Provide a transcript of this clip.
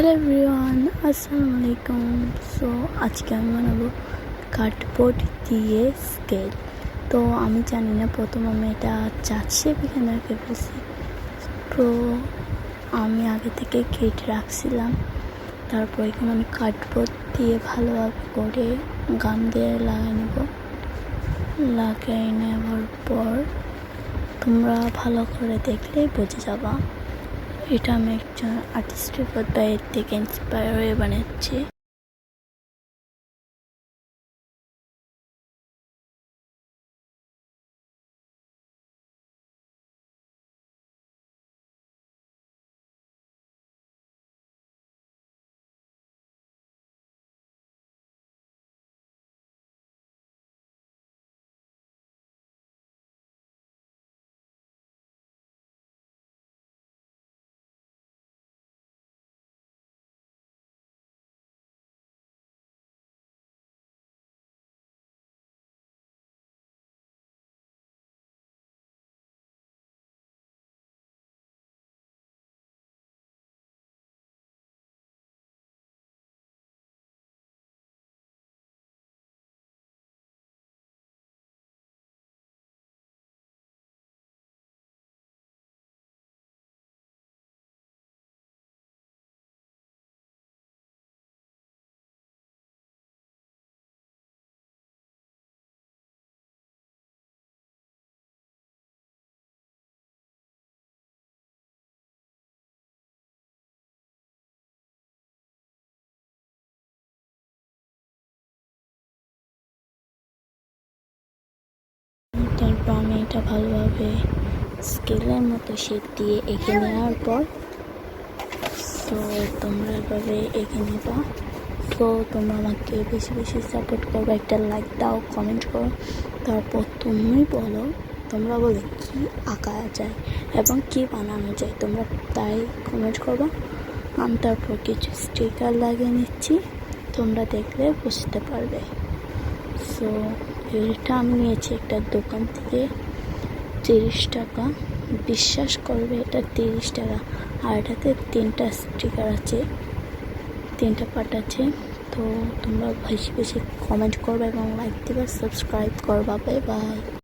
Hello everyone আসসালামু আলাইকুম so আজকে আমি বানাবো কার্ডবোর্ড দিয়ে স্কেল তো আমি জানি না, প্রথম আমি এটা চার্ট শেপ এখানে রেখে ফেলছি। তো আমি আগে থেকে কেটে রাখছিলাম। তারপর এখানে আমি কার্ডবোর্ড দিয়ে ভালোভাবে করে গাম দিয়ে লাগিয়ে নেব। লাগিয়ে নেওয়ার পর তোমরা ভালো করে দেখলেই বুঝে যাবা। এটা আমি একজন আর্টিস্টের থেকে ইন্সপায়ার হয়ে বানাচ্ছি। তারপর আমি এটা ভালোভাবে স্কেলের মতো শেপ দিয়ে এঁকে নেওয়ার পর, তো তোমরা এভাবে এঁকে নেবা। তো তোমরা আমাকে বেশি বেশি সাপোর্ট করবে, একটা লাইক দাও কমেন্ট করো। তারপর তুমি বলো, তোমরা বলো কী আঁকা যায় এবং কী বানানো যায়। তোমরা তাই কমেন্ট করব। আমি তারপর কিছু স্টিকার লাগিয়ে নিচ্ছি, তোমরা দেখলে বুঝতে পারবে। সো এটা আমি নিয়েছি একটা দোকান থেকে তিরিশ টাকা। বিশ্বাস করবে, এটা তিরিশ টাকা। আর এটাতে তিনটা স্টিকার আছে, তিনটা পার্ট আছে। তো তোমরা বেশি বেশি কমেন্ট করবে এবং লাইক দেবে সাবস্ক্রাইব করবা। Bye bye